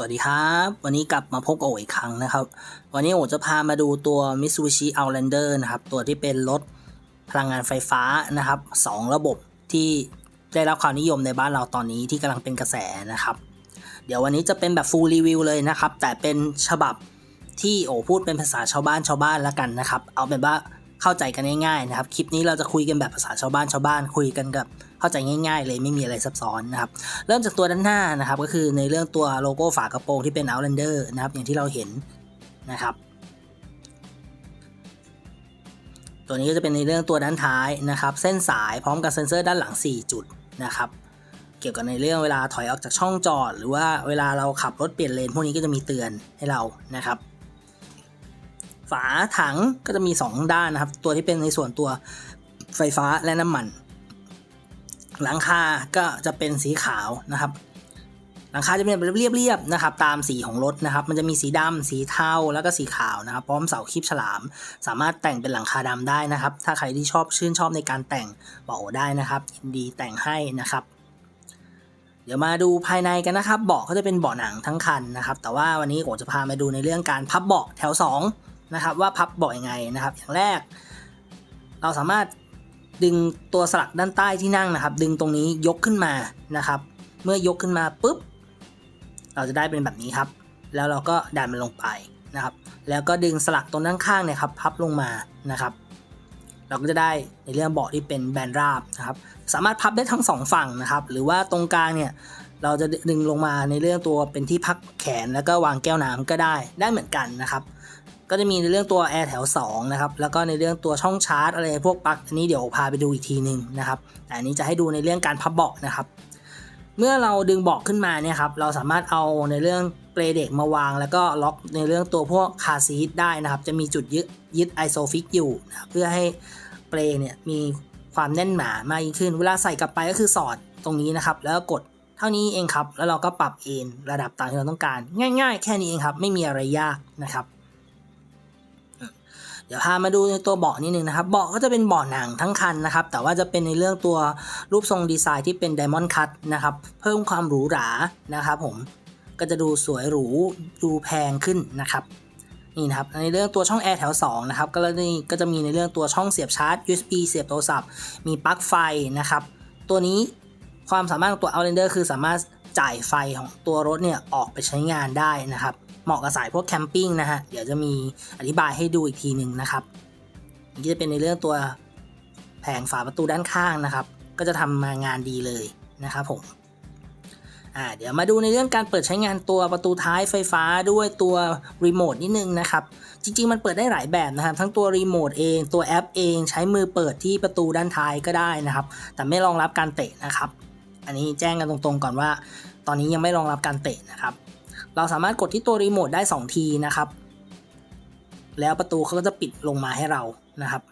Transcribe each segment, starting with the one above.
วัสดีครับ วันนี้กลับมาพบกับโออีกครั้งนะครับ วันนี้โอจะพามาดูตัว Mitsubishi Outlander นะครับตัวที่เป็นรถพลังงานไฟฟ้านะครับสองระบบที่ได้รับความนิยมในบ้านเราตอนนี้ที่กำลังเป็นกระแสนะครับ เดี๋ยววันนี้จะเป็นแบบ full review เลยนะครับ แต่เป็นฉบับที่โอพูดเป็นภาษาชาวบ้านชาวบ้านแล้วกันนะครับ เอาเป็นว่า เข้าใจกันง่ายๆนะครับ คลิปนี้เราจะคุยกันแบบภาษาชาวบ้านชาวบ้านคุยกันกับเข้าใจง่ายๆ เลยไม่มีอะไรซับซ้อนนะครับ เริ่มจากตัวด้านหน้านะครับ ก็คือในเรื่องตัวโลโก้ฝากระโปรงที่เป็น Outlander นะครับอย่างที่เราเห็นนะครับ ตัวนี้ก็จะเป็นในเรื่องตัวด้านท้ายนะครับ เส้นสายพร้อมกับเซ็นเซอร์ด้านหลัง 4 จุดนะครับเกี่ยวกับในเรื่องเวลาถอยออกจากช่องจอด หรือว่าเวลาเราขับรถเปลี่ยนเลนพวกนี้ก็จะมีเตือนให้เรานะครับ ฝาถังก็จะมี 2 ด้านนะครับ ตัวที่เป็นในส่วนตัวไฟฟ้าและน้ำมัน หลังคาก็จะเป็นสีขาวนะครับ หลังคาจะเป็นแบบเรียบๆนะครับ ตามสีของรถนะครับ มันจะมีสีดำสีเทาแล้วก็สีขาวนะครับ พร้อมเสาคีบฉลาม สามารถแต่งเป็นหลังคาดำได้นะครับ ถ้าใครที่ชอบชื่นชอบในการแต่งบอกโอได้นะครับยินดีแต่งให้นะครับเดี๋ยวมาดูภายในกันนะครับ เบาะก็จะเป็นเบาะหนังทั้งคันนะครับ แต่ว่าวันนี้ผมจะพามาดูในเรื่องการพับเบาะแถว 2 นะครับว่าพับเบาะยังไงนะครับ อย่างแรก เราสามารถดึงตัวสลักด้านใต้ที่นั่งนะครับ ดึงตรงนี้ยกขึ้นมานะครับ เมื่อยกขึ้นมาปุ๊บ เราจะได้เป็นแบบนี้ครับ แล้วเราก็ดันมันลงไปนะครับ แล้วก็ดึงสลักตรงด้านข้างเนี่ยครับพับลงมานะครับ เราก็จะได้ในเรื่องเบาะที่เป็นแบนราบนะครับ สามารถพับได้ทั้งสองฝั่งนะครับ หรือว่าตรงกลางเนี่ยเราจะดึงลงมาในเรื่องตัวเป็นที่พักแขนแล้วก็วางแก้วน้ำก็ได้ได้เหมือนกันนะครับ ก็จะมีในเรื่องตัวแอร์แถว2นะครับแล้วก็ในเรื่องตัวช่องชาร์จอะไรพวกปลั๊กอันนี้เดี๋ยวพาไปดูอีกทีหนึ่งนะครับแต่อันนี้จะให้ดูในเรื่องการพับเบาะนะครับเมื่อเราดึงเบาะขึ้นมาเนี่ยครับเราสามารถเอาในเรื่องเปลเด็กมาวาง แล้วก็ล็อกในเรื่องตัวพวกคาซีทได้นะครับ จะมีจุดยึดยึดไอโซฟิกอยู่นะเพื่อให้เปลเนี่ยมีความแน่นหนามากยิ่งขึ้น เวลาใส่กลับไปก็คือสอดตรงนี้นะครับ แล้วก็กดเท่านี้เองครับ แล้วเราก็ปรับเอนระดับตามที่เราต้องการ ง่าย ๆ แค่นี้เองครับ ไม่มีอะไรยากนะครับ เดี๋ยวพามาดูในตัวเบาะนิดนึงนะครับ เบาะก็จะเป็นเบาะหนังทั้งคันนะครับ แต่ว่าจะเป็นในเรื่องตัวรูปทรงดีไซน์ที่เป็น Diamond Cut นะครับ เพิ่มความหรูหรานะครับผม ก็จะดูสวยหรู ดูแพงขึ้นนะครับ นี่นะครับ ในเรื่องตัวช่องแอร์แถว2นะครับ ก็นี่ก็จะมีในเรื่องตัวช่องเสียบชาร์จ USB เสียบโทรศัพท์ มีปลั๊กไฟนะครับ ตัวนี้ความสามารถของตัว Outlander คือสามารถจ่ายไฟของตัวรถเนี่ยออกไปใช้งานได้นะครับ เหมาะกับสายพวกแคมปิ้งนะฮะ เดี๋ยวจะมีอธิบายให้ดูอีกทีหนึ่งนะครับนี่จะเป็นในเรื่องตัวแผงฝาประตูด้านข้างนะครับ ก็จะทำมางานดีเลยนะครับผมอ่าเดี๋ยวมาดูในเรื่องการเปิดใช้งานตัวประตูท้ายไฟฟ้าด้วยตัวรีโมทนิดนึงนะครับ จริง ๆ มันเปิดได้หลายแบบนะครับ ทั้งตัวรีโมทเอง ตัวแอปเองใช้มือเปิดที่ประตูด้านท้ายก็ได้นะครับ แต่ไม่รองรับการเตะนะครับ อันนี้แจ้งกันตรงๆก่อนว่า ตอนนี้ยังไม่รองรับการเตะนะครับ เราสามารถกดที่ตัวรีโมทได้ 2 ทีนะครับ แล้วประตูเขาก็จะปิดลงมาให้เรานะครับ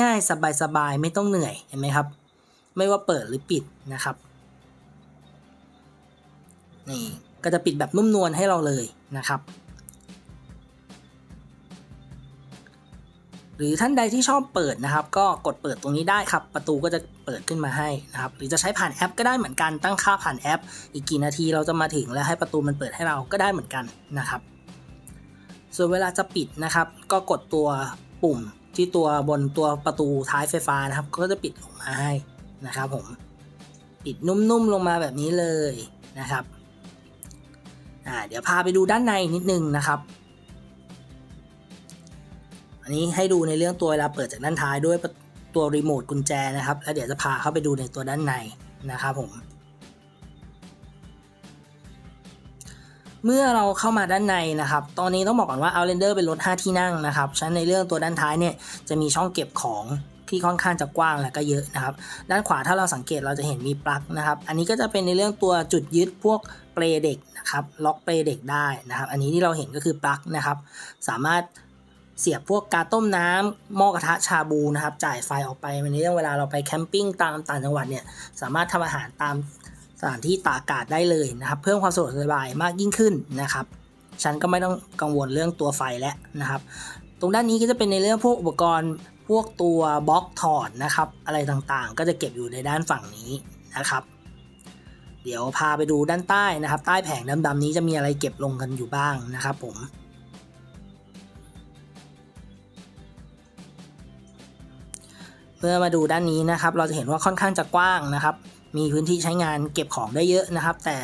ง่ายๆ สบายๆ ไม่ต้องเหนื่อยเห็นไหมครับ ไม่ว่าเปิดหรือปิดนะครับนี่ก็จะปิดแบบนุ่มนวลให้เราเลยนะครับ หรือท่านใดที่ชอบเปิดนะครับ ก็กดเปิดตรงนี้ได้ครับ ประตูก็จะเปิดขึ้นมาให้นะครับ หรือจะใช้ผ่านแอปก็ได้เหมือนกันตั้งค่าผ่านแอป อีกกี่นาทีเราจะมาถึงแล้วให้ประตูมันเปิดให้เราก็ได้เหมือนกันนะครับ ส่วนเวลาจะปิดนะครับ ก็กดตัวปุ่มที่ตัวบนตัวประตูท้ายไฟฟ้านะครับ ก็จะปิดลงมาให้นะครับผมปิดนุ่มๆลงมาแบบนี้เลยนะครับอ่าเดี๋ยวพาไปดูด้านในนิดนึงนะครับ อันนี้ให้ดูในเรื่องตัวเวลาเปิดจากด้านท้ายด้วยตัวรีโมทกุญแจนะครับ แล้วเดี๋ยวจะพาเข้าไปดูในตัวด้านในนะครับผม เมื่อเราเข้ามาด้านในนะครับ ตอนนี้ต้องบอกก่อนว่า Outlander เป็นรถ 5 ที่นั่งนะครับ ฉะนั้นในเรื่องตัวด้านท้ายเนี่ยจะมีช่องเก็บของที่ค่อนข้างจะกว้างและก็เยอะนะครับ ด้านขวาถ้าเราสังเกตเราจะเห็นมีปลั๊กนะครับ อันนี้ก็จะเป็นในเรื่องตัวจุดยึดพวกเปลเด็กนะครับ ล็อกเปลเด็กได้นะครับ อันนี้ที่เราเห็นก็คือปลั๊กนะครับ สามารถ เสียบพวกกาต้มน้ำหม้อกระทะชาบูนะครับ จ่ายไฟออกไปวันนี้เวลาเราไปแคมปิ้งตามต่างจังหวัดเนี่ยสามารถทำอาหารตามสถานที่ตากอากาศได้เลยนะครับ เพิ่มความสะดวกสบายมากยิ่งขึ้นนะครับ ฉันก็ไม่ต้องกังวลเรื่องตัวไฟแล้วนะครับ ตรงด้านนี้ก็จะเป็นในเรื่องพวกอุปกรณ์พวกตัวบล็อกถอดนะครับ อะไรต่างๆ ก็จะเก็บอยู่ในด้านฝั่งนี้นะครับ เดี๋ยวพาไปดูด้านใต้นะครับ ใต้แผงดำๆนี้จะมีอะไรเก็บลงกันอยู่บ้างนะครับผม มื่อมาดูด้านนี้นะครับ เราจะเห็นว่าค่อนข้างจะกว้างนะครับ มีพื้นที่ใช้งานเก็บของได้เยอะนะครับ แต่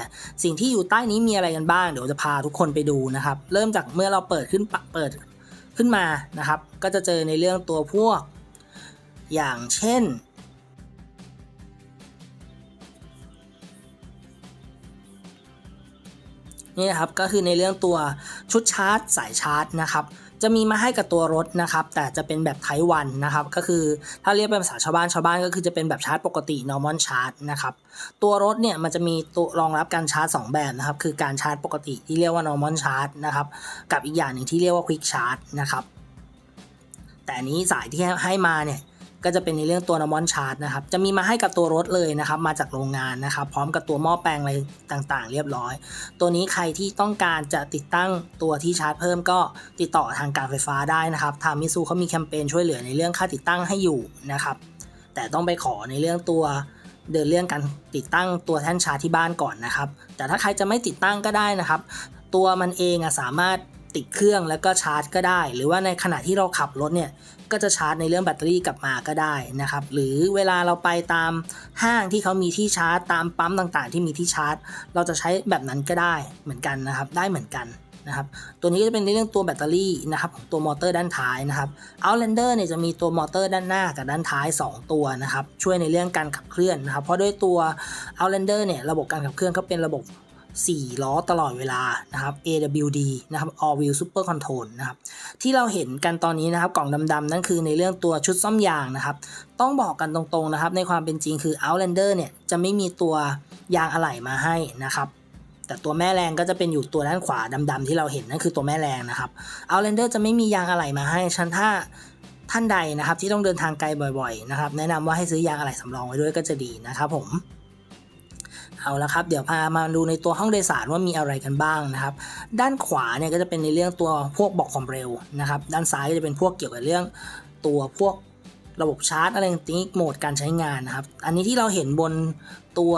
สิ่งที่อยู่ใต้นี้มีอะไรกันบ้าง เดี๋ยวจะพาทุกคนไปดูนะครับ เริ่มจากเมื่อเราเปิดขึ้นปเปิดขึ้นมานะครับ ก็จะเจอในเรื่องตัวพวก อย่างเช่น นี่นะครับก็คือในเรื่องตัวชุดชาร์จสายชาร์จนะครับ จะมีมาให้กับตัวรถนะครับ แต่จะเป็นแบบไทวันนะครับ ก็คือถ้าเรียกเป็นภาษาชาวบ้านชาวบ้านก็คือจะเป็นแบบชาร์จปกติ normal charge นะครับ ตัวรถเนี่ยมันจะมีตัวรองรับการชาร์จ 2 แบบนะครับ คือการชาร์จปกติที่เรียกว่า normal charge นะครับ กับอีกอย่างหนึ่งที่เรียกว่า quick charge นะครับ แต่นี้สายที่ให้มาเนี่ย ก็จะเป็นในเรื่องตัว normal charge นะครับ จะมีมาให้กับตัวรถเลยนะครับ มาจากโรงงานนะครับ พร้อมกับตัวหม้อแปลงอะไรต่างๆ เรียบร้อย ตัวนี้ใครที่ต้องการจะติดตั้งตัวที่ชาร์จเพิ่มก็ติดต่อทางการไฟฟ้าได้นะครับ ทางมิซูเขามีแคมเปญช่วยเหลือในเรื่องค่าติดตั้งให้อยู่นะครับ แต่ต้องไปขอในเรื่องตัวเดินเรื่องการติดตั้งตัวแท่นชาร์จที่บ้านก่อนนะครับ แต่ถ้าใครจะไม่ติดตั้งก็ได้นะครับ ตัวมันเองอสามารถติดเครื่องแล้วก็ชาร์จก็ได้ หรือว่าในขณะที่เราขับรถเนี่ย ก็จะชาร์จในเรื่องแบตเตอรี่กลับมาก็ได้นะครับ หรือเวลาเราไปตามห้างที่เขามีที่ชาร์จ ตามปั๊มต่างๆ ที่มีที่ชาร์จ เราจะใช้แบบนั้นก็ได้เหมือนกันนะครับ ได้เหมือนกันนะครับ ตัวนี้ก็จะเป็นในเรื่องตัวแบตเตอรี่นะครับของตัวมอเตอร์ด้านท้ายนะครับ Outlander เนี่ยจะมีตัวมอเตอร์ด้านหน้ากับด้านท้าย 2 ตัวนะครับ ช่วยในเรื่องการขับเคลื่อนนะครับ เพราะด้วยตัว Outlander เนี่ยระบบการขับเคลื่อนก็เป็นระบบ 4 ล้อตลอดเวลานะครับ AWD นะครับ All Wheel Super Control นะครับที่เราเห็นกันตอนนี้นะครับกล่องดำๆนั่นคือในเรื่องตัวชุดซ่อมยางนะครับ ต้องบอกกันตรงๆนะครับในความเป็นจริงคือ Outlander เนี่ยจะไม่มีตัวยางอะไหล่มาให้นะครับแต่ตัวแม่แรงก็จะเป็นอยู่ตัวด้านขวาดำๆที่เราเห็นนั่นคือตัวแม่แรงนะครับ Outlander จะไม่มียางอะไหล่มาให้ฉันถ้าท่านใดนะครับที่ต้องเดินทางไกลบ่อยๆนะครับแนะนำว่าให้ซื้อยางอะไหล่สำรองไว้ด้วยก็จะดีนะครับผม เอาละครับ เดี๋ยวพามาดูในตัวห้องโดยสารว่ามีอะไรกันบ้างนะครับ ด้านขวาเนี่ยก็จะเป็นในเรื่องตัวพวกบอกความเร็วนะครับ ด้านซ้ายก็จะเป็นพวกเกี่ยวกับเรื่องตัวพวกระบบชาร์จอะไรต่างๆโหมดการใช้งานนะครับ อันนี้ที่เราเห็นบนตัว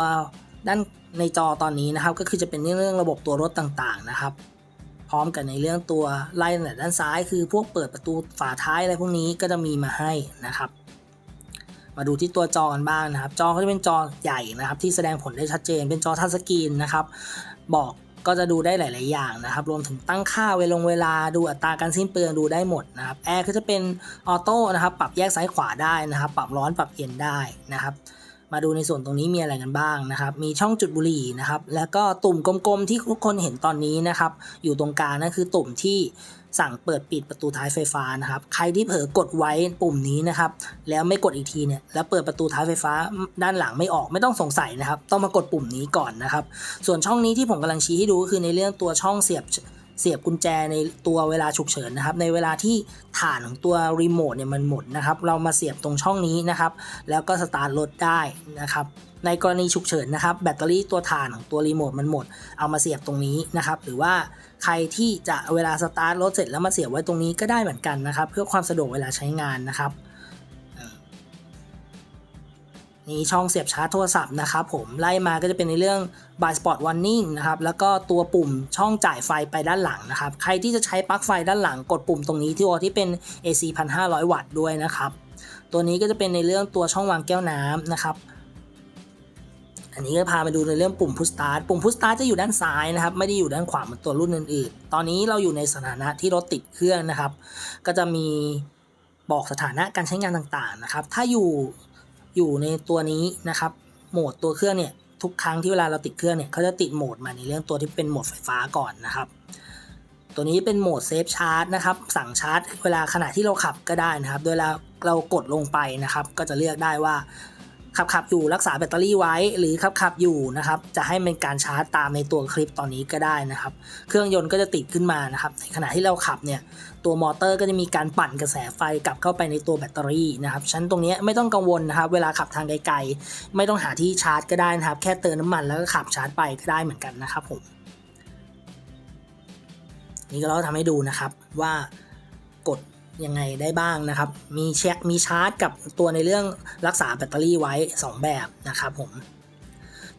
ด้านในจอตอนนี้นะครับ ก็คือจะเป็นเรื่องระบบตัวรถต่างๆนะครับ พร้อมกับในเรื่องตัวไล่ด้านซ้าย คือพวกเปิดประตูฝาท้ายอะไรพวกนี้ก็จะมีมาให้นะครับ มาดูที่ตัวจอกันบ้างนะครับ จอก็จะเป็นจอใหญ่นะครับ ที่แสดงผลได้ชัดเจน เป็นจอทัชสกรีนนะครับ บอกก็จะดูได้หลาย ๆ อย่างนะครับ รวมถึงตั้งค่าเวลงเวลาดูอัตราการสิ้นเปลืองดูได้หมดนะครับ แอร์ก็จะเป็นออโต้นะครับ ปรับแยกซ้ายขวาได้นะครับ ปรับร้อนปรับเย็นได้นะครับ มาดูในส่วนตรงนี้มีอะไรกันบ้างนะครับ มีช่องจุดบุหรี่นะครับ แล้วก็ตุ่มกลม ๆ ที่ทุกคนเห็นตอนนี้นะครับ อยู่ตรงกลางนั่นคือตุ่มที่ สั่งเปิดปิดประตูท้ายไฟฟ้านะครับ ใครที่เผลอกดไว้ปุ่มนี้นะครับ แล้วไม่กดอีกทีเนี่ย แล้วเปิดประตูท้ายไฟฟ้าด้านหลังไม่ออกไม่ต้องสงสัยนะครับ ต้องมากดปุ่มนี้ก่อนนะครับ ส่วนช่องนี้ที่ผมกำลังชี้ให้ดูก็คือในเรื่องตัวช่องเสียบ เสียบกุญแจในตัวเวลาฉุกเฉินนะครับ ในเวลาที่ฐานของตัวรีโมทเนี่ยมันหมดนะครับ เรามาเสียบตรงช่องนี้นะครับ แล้วก็สตาร์ทรถได้นะครับ ในกรณีฉุกเฉินนะครับ แบตเตอรี่ตัวฐานของตัวรีโมทมันหมด เอามาเสียบตรงนี้นะครับ หรือว่าใครที่จะเวลาสตาร์ทรถเสร็จแล้วมาเสียบไว้ตรงนี้ก็ได้เหมือนกันนะครับ เพื่อความสะดวกเวลาใช้งานนะครับีช่องเสียบชาร์จโทรศัพท์นะครับผมไล่มาก็จะเป็นในเรื่อง by spot warning นะครับแล้วก็ตัวปุ่มช่องจ่ายไฟไปด้านหลังนะครับใครที่จะใช้ปลั๊กไฟด้านหลังกดปุ่มตรงนี้ที่ตัวที่เป็น AC 1500 วัตต์ด้วยนะครับตัวนี้ก็จะเป็นในเรื่องตัวช่องวางแก้วน้ำนะครับอันนี้ก็พามาดูในเรื่องปุ่ม push start ปุ่ม push start จะอยู่ด้านซ้ายนะครับ ไม่ได้อยู่ด้านขวาเหมือนตัวรุ่นอื่นๆ ตอนนี้เราอยู่ในสถานะที่รถติดเครื่องนะครับ ก็จะมีบอกสถานะการใช้งานต่างๆนะครับ ถ้าอยู่ อยู่ในตัวนี้นะครับ โหมดตัวเครื่องเนี่ยทุกครั้งที่เวลาเราติดเครื่องเนี่ยเขาจะติดโหมดมาในเรื่องตัวที่เป็นโหมดไฟฟ้าก่อนนะครับ ตัวนี้เป็นโหมดเซฟชาร์จนะครับ สั่งชาร์จ เวลาขณะที่เราขับก็ได้นะครับ โดยเราเรากดลงไปนะครับ ก็จะเลือกได้ว่า ขับขับอยู่รักษาแบตเตอรี่ไว้ หรือขับขับอยู่นะครับจะให้เป็นการชาร์จตามในตัวคลิปตอนนี้ก็ได้นะครับ เครื่องยนต์ก็จะติดขึ้นมานะครับในขณะที่เราขับเนี่ยตัวมอเตอร์ก็จะมีการปั่นกระแสไฟกลับเข้าไปในตัวแบตเตอรี่นะครับชั้นตรงนี้ไม่ต้องกังวลนะครับ เวลาขับทางไกลๆไม่ต้องหาที่ชาร์จก็ได้นะครับ แค่เติมน้ำมันแล้วก็ขับชาร์จไปก็ได้เหมือนกันนะครับผมนี่ก็เราทำให้ดูนะครับว่ากด ยังไงได้บ้างนะครับ มีเช็ค มีชาร์จกับตัวในเรื่องรักษาแบตเตอรี่ไว้ 2 แบบนะครับผม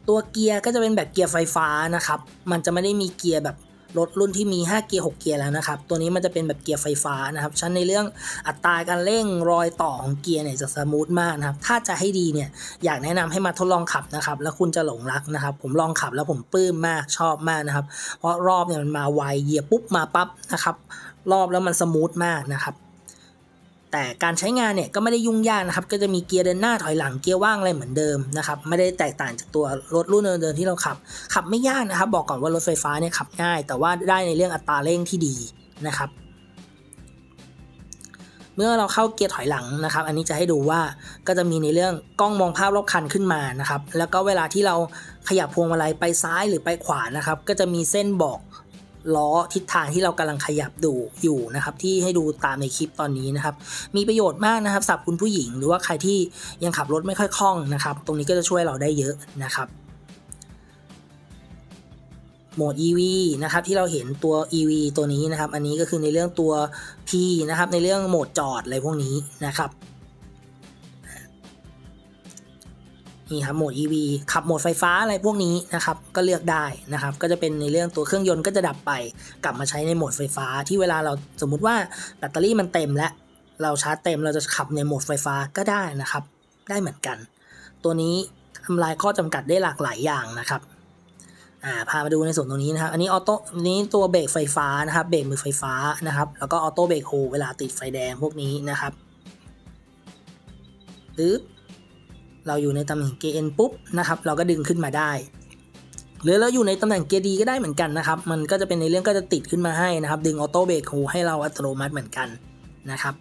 ตัวเกียร์ก็จะเป็นแบบเกียร์ไฟฟ้านะครับ มันจะไม่ได้มีเกียร์แบบ รถรุ่นที่มี 5 เกียร์ 6 เกียร์แล้วนะครับ ตัวนี้มันจะเป็นแบบเกียร์ไฟฟ้านะครับชั้นในเรื่องอัตราการเร่งรอยต่อของเกียร์เนี่ยจะสมูทมากนะครับ ถ้าจะให้ดีเนี่ยอยากแนะนำให้มาทดลองขับนะครับ แล้วคุณจะหลงรักนะครับ ผมลองขับแล้วผมปลื้มมากชอบมากนะครับ เพราะรอบเนี่ยมันมาไวเหยียบปุ๊บมาปั๊บนะครับ รอบแล้วมันสมูทมากนะครับ แต่การใช้งานเนี่ยก็ไม่ได้ยุ่งยากนะครับ ก็จะมีเกียร์เดินหน้าถอยหลังเกียร์ว่างอะไรเหมือนเดิมนะครับ ไม่ได้แตกต่างจากตัวรถรุ่นเดิมๆที่เราขับ ขับไม่ยากนะครับ บอกก่อนว่ารถไฟฟ้าเนี่ยขับง่าย แต่ว่าได้ในเรื่องอัตราเร่งที่ดีนะครับ เมื่อเราเข้าเกียร์ถอยหลังนะครับ อันนี้จะให้ดูว่าก็จะมีในเรื่องกล้องมองภาพรอบคันขึ้นมานะครับ แล้วก็เวลาที่เราขยับพวงมาลัยไปซ้ายหรือไปขวานะครับ ก็จะมีเส้นบอก ล้อทิศทางที่เรากำลังขยับดูอยู่นะครับที่ให้ดูตามในคลิปตอนนี้นะครับ มีประโยชน์มากนะครับสำหรับคุณผู้หญิง หรือว่าใครที่ยังขับรถไม่ค่อยคล่องนะครับ ตรงนี้ก็จะช่วยเราได้เยอะนะครับโหมด EV นะครับที่เราเห็นตัว EV ตัวนี้นะครับ อันนี้ก็คือในเรื่องตัว P นะครับในเรื่องโหมดจอดอะไรพวกนี้นะครับ นี่ครับโหมด EV ขับโหมดไฟฟ้าอะไรพวกนี้นะครับก็เลือกได้นะครับก็จะเป็นในเรื่องตัวเครื่องยนต์ก็จะดับไป กลับมาใช้ในโหมดไฟฟ้า ที่เวลาเราสมมุติว่าแบตเตอรี่มันเต็มแล้วเราชาร์จเต็มเราจะขับในโหมดไฟฟ้าก็ได้นะครับ ได้เหมือนกัน ตัวนี้ทำลายข้อจำกัดได้หลากหลายอย่างนะครับอ่าพามาดูในส่วนตรงนี้นะครับ อันนี้ออโต้นนี้ตัวเบรกไฟฟ้านะครับ เบรกมือไฟฟ้านะครับ แล้วก็ออโต้เบรกโฮเวลาติดไฟแดงพวกนี้นะครับปึ๊บ เราอยู่ในตำแหน่งเกนปุ๊บนะครับเราก็ดึงขึ้นมาได้ หรือเราอยู่ในตำแหน่งเกดีก็ได้เหมือนกันนะครับ มันก็จะเป็นในเรื่องก็จะติดขึ้นมาให้นะครับ ดึงออโต้เบรกโฮให้เราอัตโนมัติเหมือนกันนะครับ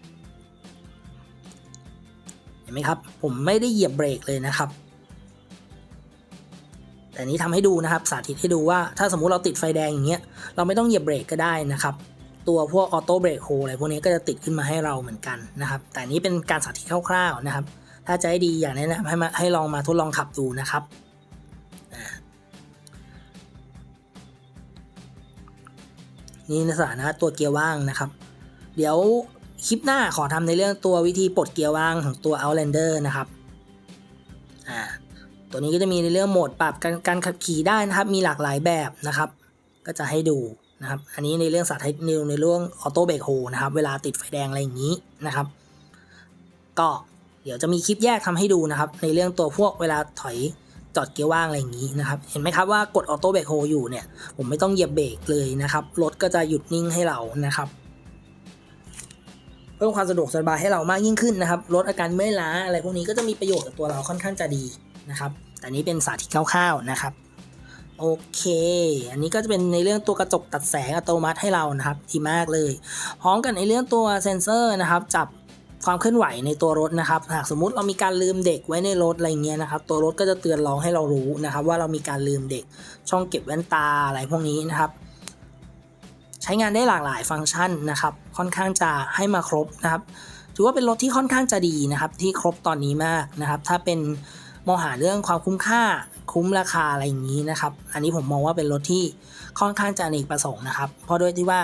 เห็นไหมครับ ผมไม่ได้เหยียบเบรกเลยนะครับ แต่นี้ทำให้ดูนะครับ สาธิตให้ดูว่าถ้าสมมุติเราติดไฟแดงอย่างเงี้ยเราไม่ต้องเหยียบเบรกก็ได้นะครับตัวพวกออโต้เบรกโฮอะไรพวกนี้ก็จะติดขึ้นมาให้เราเหมือนกันนะครับ แต่นี้เป็นการสาธิตคร่าวๆนะครับ ถ้าจะให้ดีอย่างแนะนำให้มาให้ลองมาทดลองขับดูนะครับนี่ในสถานะตัวเกียร์ว่างนะครับ เดี๋ยวคลิปหน้าขอทำในเรื่องตัววิธีปลดเกียร์ว่างของตัว Outlander นะครับอ่าตัวนี้ก็จะมีในเรื่องโหมดปรับการการขับขี่ได้นะครับ มีหลากหลายแบบนะครับ ก็จะให้ดูนะครับ อันนี้ในเรื่องสาธิตในในเรื่องออโต้เบรกโฮนะครับ เวลาติดไฟแดงอะไรอย่างนี้นะครับ ก็ เดี๋ยวจะมีคลิปแยกทำให้ดูนะครับ ในเรื่องตัวพวกเวลาถอยจอดเกียร์ว่างอะไรอย่างนี้นะครับ เห็นไหมครับว่ากดออโต้เบรกโฮอยู่เนี่ย ผมไม่ต้องเหยียบเบรกเลยนะครับ รถก็จะหยุดนิ่งให้เรานะครับ เพิ่มความสะดวกสบายให้เรามากยิ่งขึ้นนะครับ ลดอาการเมื่อยล้าอะไรพวกนี้ก็จะมีประโยชน์กับตัวเราค่อนข้างจะดีนะครับ แต่นี้เป็นสาธิตคร่าวๆนะครับ โอเค อันนี้ก็จะเป็นในเรื่องตัวกระจกตัดแสงอัตโนมัติให้เรานะครับดีมากเลย พร้อมกันในเรื่องตัวเซ็นเซอร์นะครับ จับ ความเคลื่อนไหวในตัวรถนะครับหากสมมติเรามีการลืมเด็กไว้ในรถอะไรเงี้ยนะครับตัวรถก็จะเตือนร้องให้เรารู้นะครับว่าเรามีการลืมเด็กช่องเก็บแว่นตาอะไรพวกนี้นะครับ ใช้งานได้หลากหลายฟังก์ชันนะครับค่อนข้างจะให้มาครบนะครับถือว่าเป็นรถที่ค่อนข้างจะดีนะครับที่ครบตอนนี้มากนะครับ ถ้าเป็นมองหาเรื่องความคุ้มค่าคุ้มราคาอะไรอย่างนี้นะครับ อันนี้ผมมองว่าเป็นรถที่ค่อนข้างจะอเนกประสงค์นะครับ เพราะด้วยที่ว่า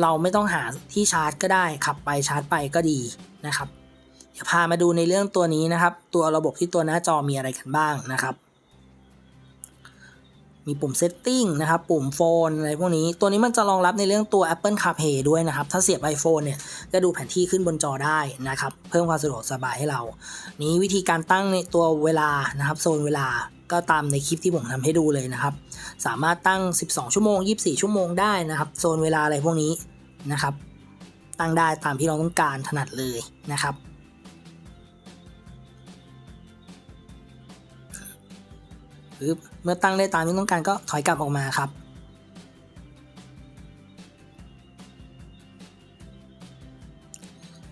เราไม่ต้องหาที่ชาร์จก็ได้ขับไปชาร์จไปก็ดี นะครับเดี๋ยวพามาดูในเรื่องตัวนี้นะครับ ตัวระบบที่ตัวหน้าจอมีอะไรกันบ้างนะครับ มีปุ่ม setting นะครับ ปุ่มโฟนอะไรพวกนี้ ตัวนี้มันจะรองรับในเรื่องตัว Apple CarPlay ด้วยนะครับ ถ้าเสียบ iPhone เนี่ยก็ดูแผนที่ขึ้นบนจอได้นะครับ เพิ่มความสะดวกสบายให้เรา นี้วิธีการตั้งในตัวเวลานะครับ โซนเวลาก็ตามในคลิปที่ผมทำให้ดูเลยนะครับ สามารถตั้ง 12 ชั่วโมง 24 ชั่วโมงได้นะครับ โซนเวลาอะไรพวกนี้นะครับ ตั้งได้ตามที่เราต้องการถนัดเลยนะครับ เมื่อตั้งได้ตามที่ต้องการก็ถอยกลับออกมาครับ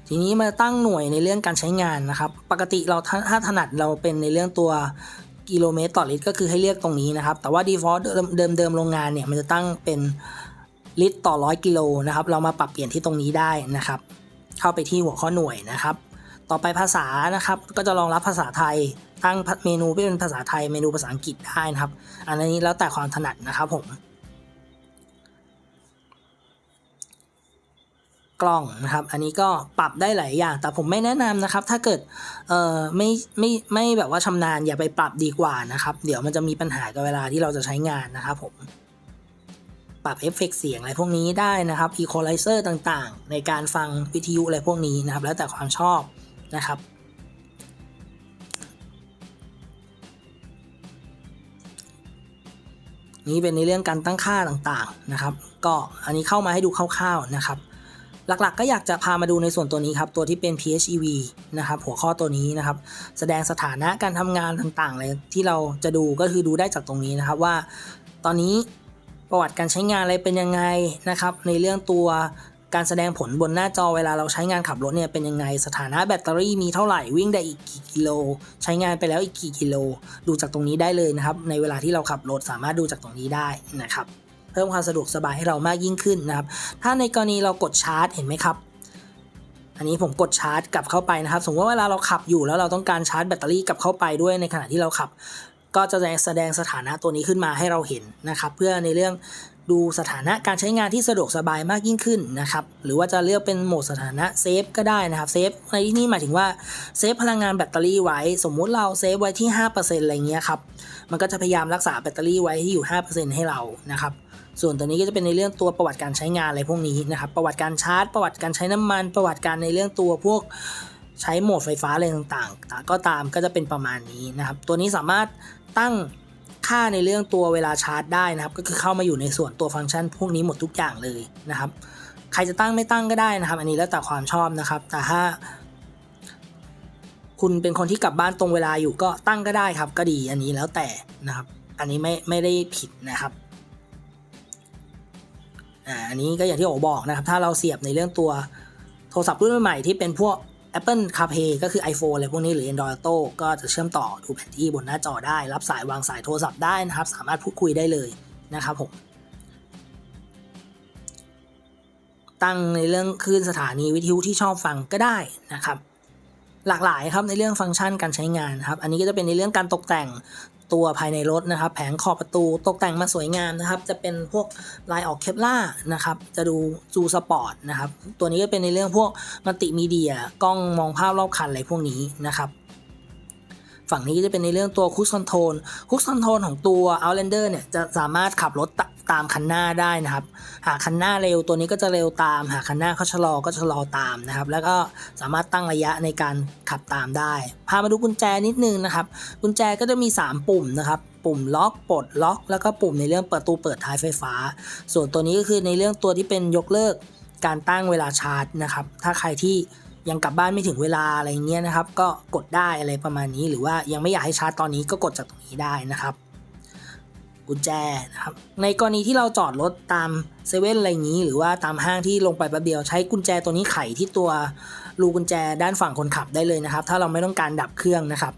ทีนี้มาตั้งหน่วยในเรื่องการใช้งานนะครับ ปกติเราถ้าถนัดเราเป็นในเรื่องตัวกิโลเมตรต่อลิตรก็คือให้เลือกตรงนี้นะครับ แต่ว่า default เดิมเดิมเดิมโรงงานเนี่ยมันจะตั้งเป็น ลิตรต่อร้อยกิโลนะครับ เรามาปรับเปลี่ยนที่ตรงนี้ได้นะครับ เข้าไปที่หัวข้อหน่วยนะครับ ต่อไปภาษานะครับ ก็จะรองรับภาษาไทย ตั้งเมนูเป็นภาษาไทย เมนูภาษาอังกฤษได้นะครับ อันนี้แล้วแต่ความถนัดนะครับผม กล้องนะครับ อันนี้ก็ปรับได้หลายอย่าง แต่ผมไม่แนะนำนะครับ ถ้าเกิด เอ่อ ไม่ ไม่ ไม่แบบว่าชำนาญอย่าไปปรับดีกว่านะครับ เดี๋ยวมันจะมีปัญหากับเวลาที่เราจะใช้งานนะครับผม ปรับเอฟเฟกต์เสียงอะไรพวกนี้ได้นะครับอีโคไลเซอร์ต่างๆ ในการฟังวิทยุอะไรพวกนี้นะครับ แล้วแต่ความชอบนะครับ นี่เป็นในเรื่องการตั้งค่าต่างๆนะครับ ก็อันนี้เข้ามาให้ดูคร่าวๆนะครับ หลักๆก็อยากจะพามาดูในส่วนตัวนี้ครับ ตัวที่เป็น PHEV นะครับ หัวข้อตัวนี้นะครับ แสดงสถานะการทำงานต่างๆเลยที่เราจะดูก็คือดูได้จากตรงนี้นะครับว่า ตอนนี้ ประวัติการใช้งานอะไรเป็นยังไงนะครับ ในเรื่องตัวการแสดงผลบนหน้าจอเวลาเราใช้งานขับรถเนี่ยเป็นยังไง สถานะแบตเตอรี่มีเท่าไหร่วิ่งได้อีกกี่กิโล ใช้งานไปแล้วอีกกี่กิโล ดูจากตรงนี้ได้เลยนะครับ ในเวลาที่เราขับรถสามารถดูจากตรงนี้ได้นะครับ เพิ่มความสะดวกสบายให้เรามากยิ่งขึ้นนะครับ ถ้าในกรณีเรากดชาร์จเห็นไหมครับ อันนี้ผมกดชาร์จกลับเข้าไปนะครับ สมมติว่าเวลาเราขับอยู่แล้วเราต้องการชาร์จแบตเตอรี่กลับเข้าไปด้วยในขณะที่เราขับ ก็จะแสดงสถานะตัวนี้ขึ้นมาให้เราเห็นนะครับ เพื่อในเรื่องดูสถานะการใช้งานที่สะดวกสบายมากยิ่งขึ้นนะครับ หรือว่าจะเลือกเป็นโหมดสถานะเซฟก็ได้นะครับเซฟในที่นี้หมายถึงว่าเซฟพลังงานแบตเตอรี่ไว้ สมมุติเราเซฟไว้ที่ 5%อะไรเงี้ยครับ มันก็จะพยายามรักษาแบตเตอรี่ไว้ที่อยู่ 5%ให้เรานะครับ ส่วนตัวนี้ก็จะเป็นในเรื่องตัวประวัติการใช้งานอะไรพวกนี้นะครับ ประวัติการชาร์จ ประวัติการใช้น้ำมัน ประวัติการในเรื่องตัวพวกใช้โหมดไฟฟ้าอะไรต่างๆ ก็ตามก็จะเป็นประมาณนี้นะครับ ตัวนี้สามารถ ตั้งค่าในเรื่องตัวเวลาชาร์จได้นะครับ ก็คือเข้ามาอยู่ในส่วนตัวฟังก์ชัน พวกนี้หมดทุกอย่างเลยนะครับ ใครจะตั้งไม่ตั้งก็ได้นะครับ อันนี้แล้วแต่ความชอบนะครับ แต่ถ้า คุณเป็นคนที่กลับบ้านตรงเวลาอยู่ก็ตั้งก็ได้ครับ ก็ดีอันนี้แล้วแต่นะครับ อันนี้ไม่ไม่ได้ผิดนะครับอ่าอันนี้ก็อย่างที่โอบอกนะครับ ถ้าเราเสียบในเรื่องตัวโทรศัพท์รุ่นใหม่ที่เป็นพวก Apple CarPlay ก็คือ iPhone อะไรพวกนี้หรือ Android Auto ก็จะเชื่อมต่อดูแผนที่บนหน้าจอได้ รับสายวางสายโทรศัพท์ได้นะครับ สามารถพูดคุยได้เลยนะครับผมตั้งในเรื่องคลื่นสถานีวิทยุที่ชอบฟังก็ได้นะครับ หลากหลายครับในเรื่องฟังก์ชันการใช้งานนครับ อันนี้ก็จะเป็นในเรื่องการตกแต่ง ตัวภายในรถนะครับ แผงขอบประตูตกแต่งมาสวยงามนะครับ จะเป็นพวกลายออกเคปล่านะครับ จะดูจูสปอร์ตนะครับ ตัวนี้ก็เป็นในเรื่องพวกมัลติมีเดียกล้องมองภาพรอบคันอะไรพวกนี้นะครับ ฝั่งนี้จะเป็นในเรื่องตัวคุชคอนโทรลคุชคอนโทรลของตัว Outlander เนี่ยจะสามารถขับรถตตามคันหน้าได้นะครับ หากคันหน้าเร็วตัวนี้ก็จะเร็วตาม หากคันหน้าเขาชะลอก็ชะลอตามนะครับ แล้วก็สามารถตั้งระยะในการขับตามได้ พามาดูกุญแจนิดนึงนะครับ กุญแจก็จะมี 3 ปุ่มนะครับปุ่มล็อกปลดล็อก แล้วก็ปุ่มในเรื่องประตูเปิดท้ายไฟฟ้า ส่วนตัวนี้ก็คือในเรื่องตัวที่เป็นยกเลิกการตั้งเวลาชาร์จนะครับ ถ้าใครที่ ยังกลับบ้านไม่ถึงเวลาอะไรเงี้ยนะครับ ก็กดได้อะไรประมาณนี้ หรือว่ายังไม่อยากให้ชาร์จตอนนี้ก็กดจากตรงนี้ได้นะครับ กุญแจนะครับ ในกรณีที่เราจอดรถตามเซเว่นอะไรอย่างนี้ หรือว่าตามห้างที่ลงไปแป๊บเดียวใช้กุญแจตัวนี้ไขที่ตัวรูกุญแจด้านฝั่งคนขับได้เลยนะครับ ถ้าเราไม่ต้องการดับเครื่องนะครับ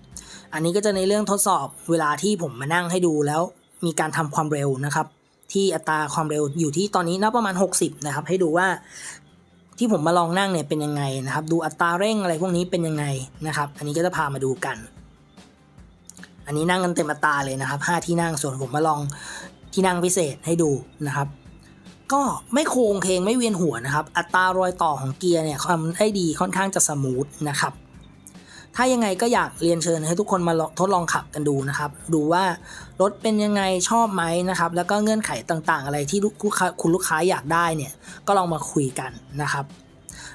อันนี้ก็จะในเรื่องทดสอบเวลาที่ผมมานั่งให้ดูแล้วมีการทำความเร็วนะครับที่อัตราความเร็วอยู่ที่ตอนนี้น่าประมาณ 60 นะครับ ให้ดูว่า ที่ผมมาลองนั่งเนี่ยเป็นยังไงนะครับ ดูอัตราเร่งอะไรพวกนี้เป็นยังไงนะครับ อันนี้ก็จะพามาดูกัน อันนี้นั่งกันเต็มอัตราเลยนะครับ 5 ที่นั่งส่วนผมมาลองที่นั่งพิเศษให้ดูนะครับ ก็ไม่โค้งเคงไม่เวียนหัวนะครับ อัตรารอยต่อของเกียร์เนี่ยทำได้ดีค่อนข้างจะสมูทนะครับ ถ้ายังไงก็อยากเรียนเชิญให้ทุกคนมาทดลองขับกันดูนะครับ ดูว่ารถเป็นยังไงชอบไหมนะครับ แล้วก็เงื่อนไขต่างๆ อะไรที่ลูกคุณลูกค้าอยากได้เนี่ย ก็ลองมาคุยกันนะครับ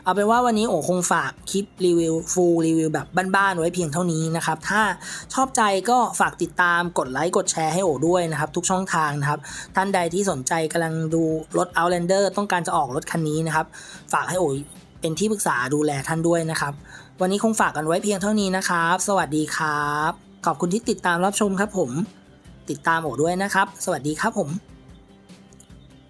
เอาเป็นว่าวันนี้โอคงฝากคลิปรีวิวฟูลรีวิวแบบบ้านๆไว้เพียงเท่านี้นะครับ ถ้าชอบใจก็ฝากติดตามกดไลค์กดแชร์ให้โอด้วยนะครับ ทุกช่องทางนะครับ ท่านใดที่สนใจกำลังดูรถ Outlander ต้องการจะออกรถคันนี้นะครับ ฝากให้โอเป็นที่ปรึกษาดูแลท่านด้วยนะครับ วันนี้คงฝากกันไว้เพียงเท่านี้นะครับ สวัสดีครับ ขอบคุณที่ติดตามรับชมครับผม ติดตามโอด้วยนะครับ สวัสดีครับผม